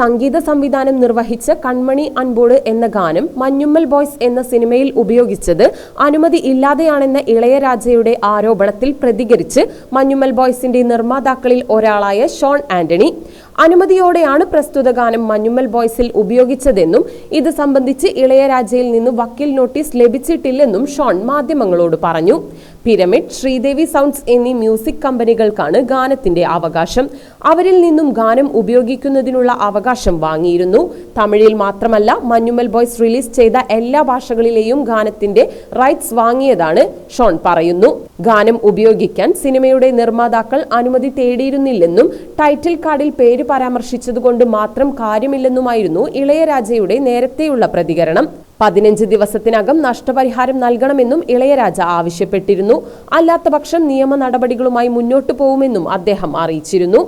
സംഗീത സംവിധാനം നിർവഹിച്ച കൺമണി അൻപോട് എന്ന ഗാനം മഞ്ഞുമ്മൽ ബോയ്സ് എന്ന സിനിമയിൽ ഉപയോഗിച്ചത് അനുമതി ഇല്ലാതെയാണെന്ന ഇളയരാജയുടെ ആരോപണത്തിൽ പ്രതികരിച്ച് മഞ്ഞുമ്മൽ ബോയ്സിന്റെ നിർമ്മാതാക്കളിൽ ഒരാളായ ഷോൺ ആന്റണി. അനുമതിയോടെയാണ് പ്രസ്തുത ഗാനം മഞ്ഞുമ്മൽ ബോയ്സിൽ ഉപയോഗിച്ചതെന്നും ഇത് സംബന്ധിച്ച് ഇളയരാജയിൽ നിന്ന് വക്കീൽ നോട്ടീസ് ലഭിച്ചിട്ടില്ലെന്നും ഷോൺ മാധ്യമങ്ങളോട് പറഞ്ഞു. പിരമിഡ് ശ്രീദേവി സൗണ്ട്സ് എന്നീ മ്യൂസിക് കമ്പനികൾക്കാണ് ഗാനത്തിന്റെ അവകാശം. അവരിൽ നിന്നും ഗാനം ഉപയോഗിക്കുന്നതിനുള്ള അവകാശം വാങ്ങിയിരുന്നു. തമിഴിൽ മാത്രമല്ല മഞ്ഞുമൽ ബോയ്സ് റിലീസ് ചെയ്ത എല്ലാ ഭാഷകളിലെയും ഗാനത്തിന്റെ റൈറ്റ്സ് വാങ്ങിയതാണ് ഷോൺ പറയുന്നു. ഗാനം ഉപയോഗിക്കാൻ സിനിമയുടെ നിർമ്മാതാക്കൾ അനുമതി തേടിയിരുന്നില്ലെന്നും ടൈറ്റിൽ കാർഡിൽ പേര് പരാമർശിച്ചതുകൊണ്ട് മാത്രം കാര്യമില്ലെന്നുമായിരുന്നു ഇളയരാജയുടെ നേരത്തെയുള്ള പ്രതികരണം. പതിനഞ്ച് ദിവസത്തിനകം നഷ്ടപരിഹാരം നൽകണമെന്നും ഇളയരാജ ആവശ്യപ്പെട്ടിരുന്നു. അല്ലാത്തപക്ഷം നിയമ നടപടികളുമായി മുന്നോട്ടു പോകുമെന്നും അദ്ദേഹം അറിയിച്ചിരുന്നു.